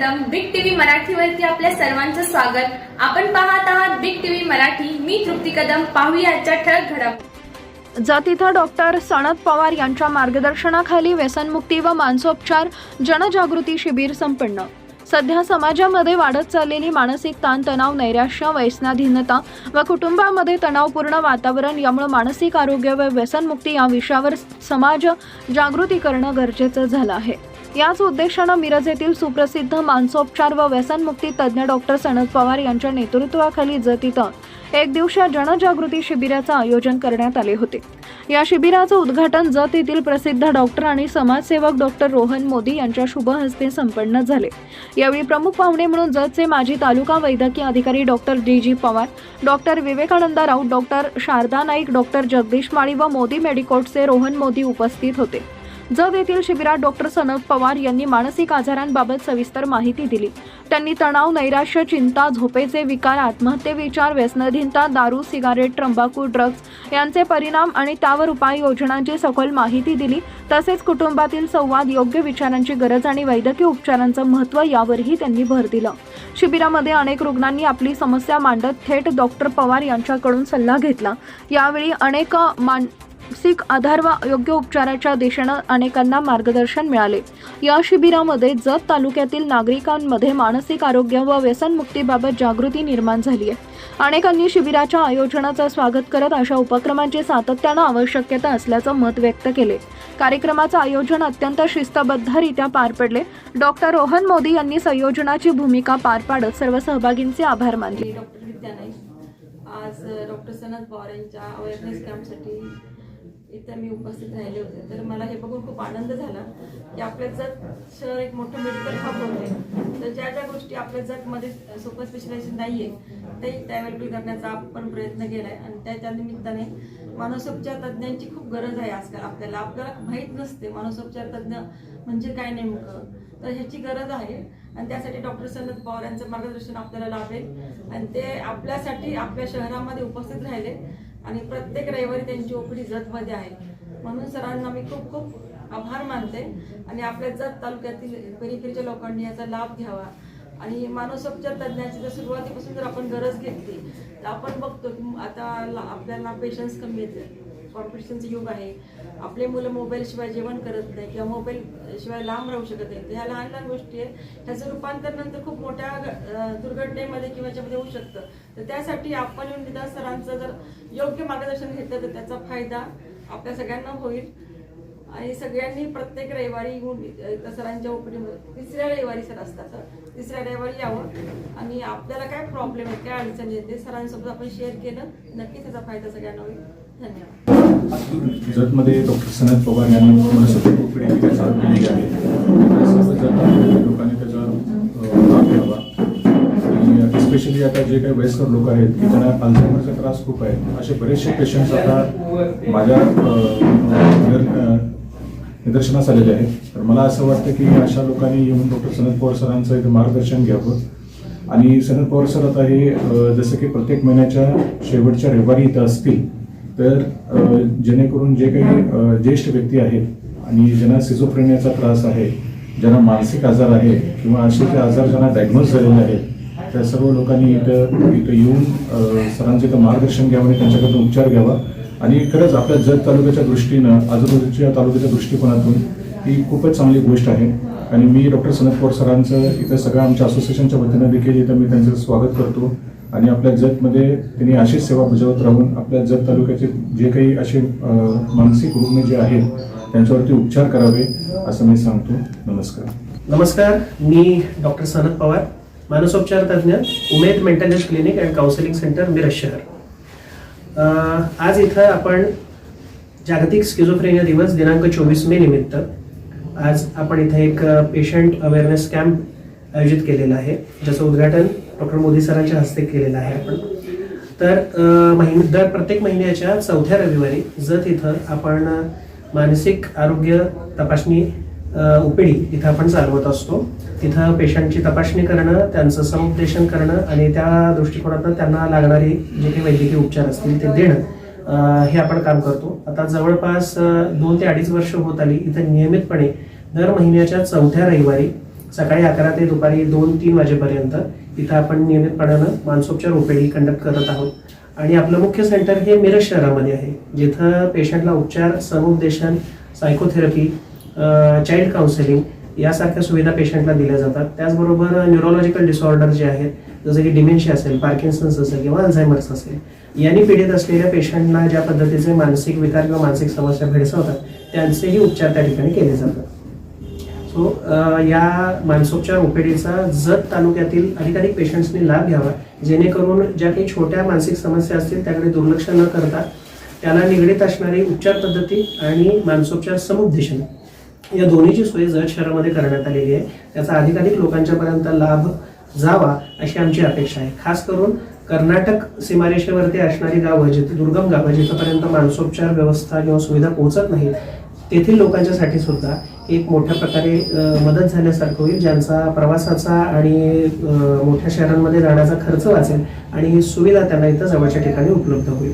मराठीवरती आपल्या सर्वांचं स्वागत. आपण पाहत आहात बिग टीव्ही मराठी. मी तृप्ती कदम. पाहूया आजच्या ठळक घडामोडी इथं डॉक्टर सणद पवार यांच्या मार्गदर्शनाखाली व्यसनमुक्ती व मानसोपचार जनजागृती शिबिर संपन्न. सध्या समाजामध्ये वाढत चाललेली मानसिक ताणतणाव नैराश्य व्यसनाधीनता व कुटुंबामध्ये तणावपूर्ण वातावरण यामुळे मानसिक आरोग्य व व्यसनमुक्ती या विषयावर समाज जागृती करणं गरजेचं झालं आहे. याच उद्देशानं मिरज येथील सुप्रसिद्ध मानसोपचार व व्यसनमुक्ती तज्ज्ञ डॉक्टर सनद पवार यांच्या नेतृत्वाखाली जत इथं एक दिवसीय जनजागृती शिबिराचं आयोजन करण्यात आले होते. या शिबिराचं उद्घाटन जत येथील प्रसिद्ध डॉक्टर आणि समाजसेवक डॉक्टर रोहन मोदी यांच्या शुभ हस्ते संपन्न झाले. यावेळी प्रमुख पाहुणे म्हणून जतचे माजी तालुका वैद्यकीय अधिकारी doctor D G Pawar doctor Vivekanand Raut doctor Sharada Naik doctor Jagdish Mali व मोदी मेडिकोटचे रोहन मोदी उपस्थित होते. जत येथील शिबिरात डॉक्टर सनद पवार यांनी मानसिक आजारांबाबत सविस्तर माहिती दिली. त्यांनी तणाव नैराश्य चिंता झोपेचे विकार आत्महत्ये विचार व्यसनाधीनता दारू सिगारेट तंबाखू ड्रग्ज यांचे परिणाम आणि त्यावर उपाययोजनांची सखोल माहिती दिली. तसेच कुटुंबातील संवाद योग्य विचारांची गरज आणि वैद्यकीय उपचारांचं महत्त्व यावरही त्यांनी भर दिला. शिबिरामध्ये अनेक रुग्णांनी आपली समस्या मांडत थेट डॉक्टर पवार यांच्याकडून सल्ला घेतला. यावेळी अनेक मान मानसिक आधार व योग्य उपचाराच्या दिशेनं अनेकांना मार्गदर्शन मिळाले. या शिबिरामध्ये जत तालुक्यातील नागरिकांमध्ये मानसिक आरोग्य व व्यसनमुक्तीबाबत जागृती निर्माण झाली आहे. अनेकांनी शिबिराच्या आयोजनाचं स्वागत करत अशा उपक्रमांची सातत्यानं आवश्यकता असल्याचं मत व्यक्त केले. कार्यक्रमाचं आयोजन अत्यंत शिस्तबद्धरित्या पार पडले. डॉक्टर रोहन मोदी यांनी संयोजनाची भूमिका पार पाडत सर्व सहभागींचे आभार मानले. डॉक्टर विद्या नाईक आज डॉक्टर सनत पवार यांच्या अवेअरनेस कॅम्पसाठी इथं मी उपस्थित राहिले होते. तर मला हे बघून खूप आनंद झाला की आपल्या जत शहर एक मोठं मेडिकल हब होते तर ज्या ज्या गोष्टी आपल्या जतमध्ये सुपर स्पेशलायझेशन नाही आहे ते अवेलेबल करण्याचा आपण प्रयत्न केला आहे आणि त्याच्या निमित्ताने मानसोपचार तज्ज्ञांची खूप गरज आहे आजकाल आपल्याला. आपल्याला माहीत नसते मानसोपचार तज्ज्ञ म्हणजे काय नेमकं. तर ह्याची गरज आहे. आणि त्यासाठी डॉक्टर सनद पवार यांचं मार्गदर्शन आपल्याला लाभेल. आणि ते आपल्यासाठी आपल्या शहरामध्ये उपस्थित राहिले. आणि प्रत्येक रविवारी त्यांची ओपडी जतमध्ये आहे. म्हणून सरांना मी खूप खूप आभार मानते. आणि आपल्या जत तालुक्यातील पेरिफेरीच्या लोकांनी याचा लाभ घ्यावा. आणि मानसोपचार तज्ज्ञाची जर सुरुवातीपासून जर आपण गरज घेतली तर आपण बघतो की आता ला- आपल्याला पेशन्स कमी येते कॉम्पिटिशनचं युग आहे. आपले मुलं मोबाईलशिवाय जेवण करत नाही किंवा मोबाईल शिवाय लांब राहू शकत नाही. ह्या लहान लहान गोष्टी आहेत. ह्याचं रूपांतर नंतर खूप मोठ्या दुर्घटनेमध्ये किंवा याच्यामध्ये होऊ शकतं. तर त्यासाठी आपण येऊन निदान सरांचं जर योग्य मार्गदर्शन घेतलं तर त्याचा फायदा आपल्या सगळ्यांना होईल. आणि सगळ्यांनी प्रत्येक रविवारी येऊन इथं सरांच्या ओपीडीमध्ये तिसऱ्या रविवारी सर असतात तिसऱ्या रविवारी यावं. आणि आपल्याला काय प्रॉब्लेम आहे काय अडचणी येते सरांसोबत आपण शेअर केलं नक्कीच त्याचा फायदा सगळ्यांना होईल. धन्यवाद. जतमध्ये डॉक्टर सनद पवार यांनी मनसोपचार उपडी त्याचा केली आहे लोकांनी त्याचा लाभ घ्यावा. आणि स्पेशली आता जे काही वयस्कर लोक आहेत की त्यांना अल्झायमरचा त्रास खूप आहे असे बरेचसे पेशंट्स आता माझ्या निदर्शनास आलेले आहेत. तर मला असं वाटतं की अशा लोकांनी येऊन डॉक्टर सनद पवार सरांचं इथं मार्गदर्शन घ्यावं. आणि सनद पवार सर आता हे जसं की प्रत्येक महिन्याच्या शेवटच्या रविवारी इथं असतील तर जेणेकरून जे काही ज्येष्ठ व्यक्ती आहेत आणि ज्यांना सिझोफ्रेनियाचा त्रास आहे ज्यांना मानसिक आजार आहे किंवा असे जे आजार ज्यांना डायग्नोज झालेले आहेत त्या सर्व लोकांनी इथं इथं येऊन सरांचं इथं मार्गदर्शन घ्यावं आणि त्यांच्याकडून उपचार घ्यावा. आणि खरंच आपल्या जत तालुक्याच्या दृष्टीनं आजूबाजूच्या तालुक्याच्या दृष्टिकोनातून ही खूपच चांगली गोष्ट आहे. आणि मी डॉक्टर सनत पवार सरांचं इथं सगळं आमच्या असोसिएशनच्या वतीनं देखील इथं मी त्यांचं स्वागत करतो. आणि आपल्या जतमध्ये त्यांनी अशीच सेवा बजावत राहून आपल्या जत तालुक्याचे जे काही असे मानसिक रुग्ण जे आहेत त्यांच्यावरती उपचार करावे असं मी सांगतो. नमस्कार. नमस्कार. मी डॉक्टर सनद पवार मानसोपचार तज्ज्ञ Umed mental health clinic and counselling centre Miraj शहर. आज इथं आपण जागतिक स्किझोफ्रेनिया दिवस दिनांक चोवीस मे निमित्त आज आपण इथं एक पेशंट अवेअरनेस कॅम्प आयोजित केलेला आहे ज्याचं उद्घाटन डॉक्टर मोदी सरांच्या हस्ते केलेलं आहे आपण. तर अं, महिन दर प्रत्येक महिन्याच्या चौथ्या रविवारी जत इथं आपण मानसिक आरोग्य तपासणी उपेडी इथं आपण चालवत असतो. तिथं पेशंटची तपासणी करणं त्यांचं समुपदेशन करणं आणि त्या दृष्टिकोनातून त्यांना लागणारे जे काही वैद्यकीय उपचार असतील ते देणं हे आपण काम करतो. आता जवळपास दोन ते अडीच वर्ष होत आली. इथं नियमितपणे दर महिन्याच्या चौथ्या रविवारी सकाळी अकरा ते दुपारी दोन तीन वाजेपर्यंत इथं आपण नियमितपणानं मानसोपचार ओपीडी कंडक्ट करत आहोत. आणि आपलं मुख्य सेंटर हे मिरज शहरामध्ये आहे जिथं पेशंटला उपचार समुपदेशन सायकोथेरपी चाइल्ड काउन्सिलिंग यासारख्या सुविधा पेशंटला दिल्या जातात. त्याचबरोबर न्यूरोलॉजिकल डिसऑर्डर जे आहेत जसं की डिमेन्शिया असेल पार्किन्सन्स असेल किंवा अल्झायमर्स असेल यांनी पीडित असलेल्या पेशंटना ज्या पद्धतीचे मानसिक विकार किंवा मानसिक समस्या भेडसावतात त्यांचेही उपचार त्या ठिकाणी केले जातात. सो या मानसोपचार ओपीडीचा जत तालुक्यातील अधिकाधिक पेशंट्सनी लाभ घ्यावा. जेणेकरून ज्या काही छोट्या मानसिक समस्या असतील त्याकडे दुर्लक्ष न करता त्याला निगडीत असणारी उपचार पद्धती आणि मानसोपचार समुपदेशन या दोन्हीची सोय जत शहरामध्ये करण्यात आलेली आहे. त्याचा अधिकाधिक लोकांच्यापर्यंत लाभ जावा अशी आमची अपेक्षा आहे. खास करून कर्नाटक सीमारेषेवरती असणारी गावं जिथे दुर्गम गावं जिथंपर्यंत मानसोपचार व्यवस्था किंवा सुविधा पोहोचत नाहीत तेथील लोकांच्यासाठी सुद्धा एक मोठ्या प्रकारे मदत झाल्यासारखं होईल ज्यांचा प्रवासाचा आणि मोठ्या शहरांमध्ये जाण्याचा खर्च वाचेल आणि ही सुविधा त्यांना इथं जवळच्या ठिकाणी उपलब्ध होईल.